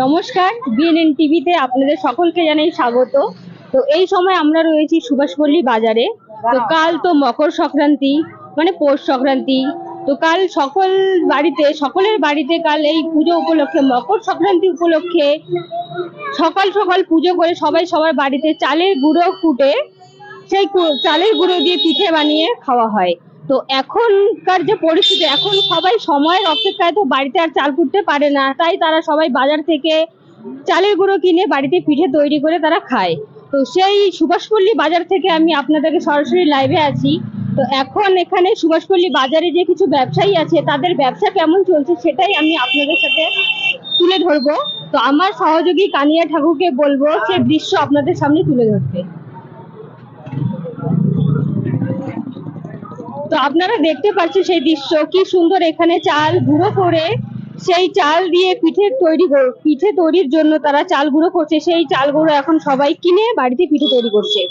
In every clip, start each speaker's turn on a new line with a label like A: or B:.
A: নমস্কার বিএনএন টিভিতে আপনাদের সকলকে জানাই স্বাগত। তো এই সময় আমরা রয়েছি সুভাষপল্লী বাজারে। তো কাল তো মকর সংক্রান্তি মানে পৌষ সংক্রান্তি। তো কাল সকল বাড়িতে সকলের বাড়িতে কাল এই পুজো উপলক্ষে মকর সংক্রান্তি উপলক্ষে সকাল সকাল পুজো করে সবাই সবার বাড়িতে চালের গুঁড়ো কুটে সেই চালের গুঁড়ো দিয়ে পিঠে বানিয়ে খাওয়া হয়। তো এখনকার যে পরিস্থিতি, এখন সবাই সময়ের অপেক্ষায় তো বাড়িতে আর চাল কুটতে পারে না। তাই তারা সবাই বাজার থেকে চালের গুঁড়ো কিনে বাড়িতে পিঠে তৈরি করে তারা খায়। তো সেই সুভাষপল্লী বাজার থেকে আমি আপনাদেরকে সরাসরি লাইভে আছি। তো এখন এখানে সুভাষপল্লী বাজারে যে কিছু ব্যবসায়ী আছে, তাদের ব্যবসা কেমন চলছে সেটাই আমি আপনাদের সাথে তুলে ধরবো। তো আমার সহযোগী কানিয়া ঠাকুরকে বলব, সে দৃশ্য আপনাদের সামনে তুলে ধরতে। তো আপনারা দেখতে পাচ্ছেন সেই দৃশ্য, কি সুন্দর এখানে চাল গুঁড়ো করে সেই চাল দিয়ে পিঠে তৈরি পিঠে তৈরির জন্য তারা চাল গুঁড়ো করছে। সেই চাল গুঁড়ো এখন সবাই কিনে বাড়িতে পিঠে তৈরি করছে।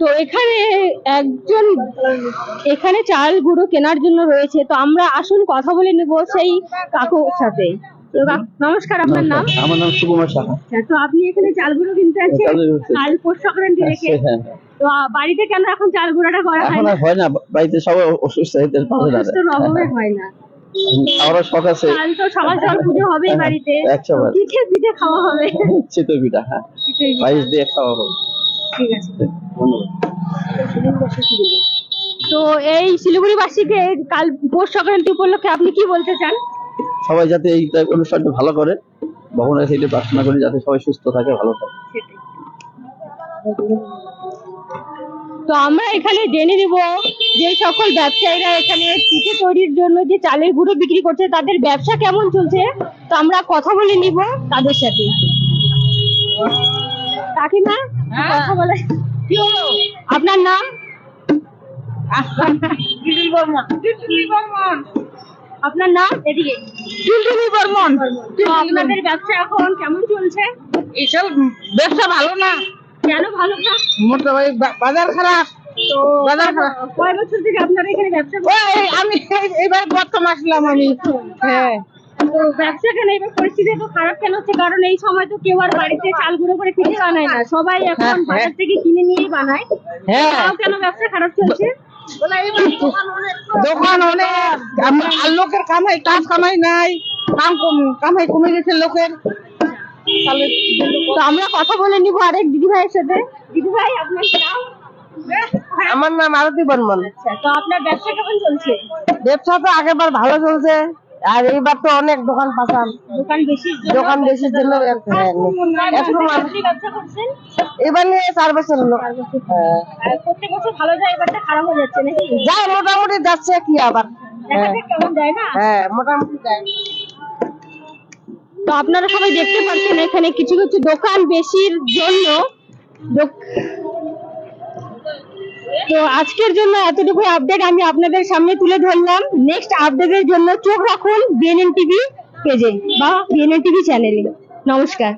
A: তো এখানে একজন, এখানে চাল গুঁড়ো কেনার জন্য রয়েছে। তো আমরা আসুন কথা বলে নেব সেই কাকুর সাথে। নমস্কার আপনার নাম?
B: আমার নাম সুকুমার সাহা।
A: আচ্ছা, তো আপনি এখানে চাল গুঁড়ো কিনতে আছেন?
B: গুঁড়ো কিনতে।
A: কাল পৌষ সংক্রান্তি রেখে
B: হ্যাঁ, হ্যাঁ।
A: তো বাড়িতে কেন এখন চাল গুঁড়োটা করা হয় না?
B: হয় না বাড়িতে সবাই অসুস্থ পারে না
A: অভাবে হয় না।
B: আমারও শখ আছে।
A: কাল তো সকাল সকাল পুজো হবেই বাড়িতে। পিঠে পিঠে খাওয়া হবে।
B: চিতই পিঠা হ্যাঁ।
A: পিঠে পিঠে।
B: পায়েস দিয়ে খাওয়া হবে।
A: ঠিক আছে।
B: ধন্যবাদ।
A: তো এই শিলিগুড়ি বাসীকে কাল পৌষ সংক্রান্তি উপলক্ষে আপনি কি বলতে চান?
B: সবাই যাতে এই অনুষ্ঠানটা ভালো করে ভগবানের সাথে প্রার্থনা করি যাতে সবাই সুস্থ থাকে ভালো থাকে।
A: তো আমরা এখানে জেনে নিব যে সকল ব্যবসায়ীরা এখানে পিঠে তৈরির জন্য যে চালের গুঁড়ো বিক্রি করছে তাদের ব্যবসা কেমন চলছে? তো আমরা কথা বলে নিব তাদের সাথে। কাকিমা কথা বলে। আপনার নাম? আপনার নাম? এদিকে।
C: টুনটুনি বর্মন
A: তো আপনাদের ব্যবসা এখন কেমন চলছে?
C: এইসব ব্যবসা ভালো না।
A: কেন ভালো না?
C: মোটামুটি বা- বাজার খারাপ।
A: তো
C: বাজার খারাপ।
A: কয় বছর থেকে আপনারা এখানে ব্যবসা
C: ওই এই আমি এই- প্রথম আসলাম আমি। হ্যাঁ।
A: তো ব্যবসা কেন? এবার পরিস্থিতি তো খারাপ কেন হচ্ছে? কারণ এই সময় তো কেউ আর বাড়িতে চাল গুঁড়ো করে পিঠে বানায় না। সবাই এখন
C: হ্যাঁ,
A: বাজার
C: হ্যাঁ।
A: থেকে কিনে নিয়েই বানায়।
C: হ্যাঁ।
A: কেন ব্যবসা খারাপ চলছে?
C: দোকান অনেক আর লোকের কামাই কাজ কামাই নাই। কাম কামাই কমে গেছে লোকের।
A: তো আমরা কথা বলে নিব আরেক দিদি ভাইয়ের সাথে। দিদি ভাই আপনার নাম?
C: আমার নাম আরতি বর্মন।
A: আচ্ছা তো আপনার ব্যবসা কেমন চলছে?
C: ব্যবসা তো আগেরবার ভালো চলছে। আর এইবার তো অনেক দোকান পাচান
A: দোকান বেশি
C: দোকান বেশির জন্য হ্যাঁ, এবার নিয়ে চার বছর হলো। হ্যাঁ।
A: প্রত্যেক বছর ভালো যায় এবারটা খারাপ হয়ে যাচ্ছে নাকি?
C: যাই মোটামুটি যাচ্ছে কি আবার।
A: কেমন যায় না।
C: হ্যাঁ মোটামুটি যায়।
A: তো আপনারা সবাই দেখতে পাচ্ছেন এখানে কিছু কিছু দোকান বেশির জন্য তো আজকের জন্য এতটুকু আপডেট আমি আপনাদের সামনে তুলে ধরলাম। নেক্সট আপডেটের জন্য চোখ রাখুন বিএনএন টিভি পেজে বা বিএনএন টিভি চ্যানেলে নমস্কার।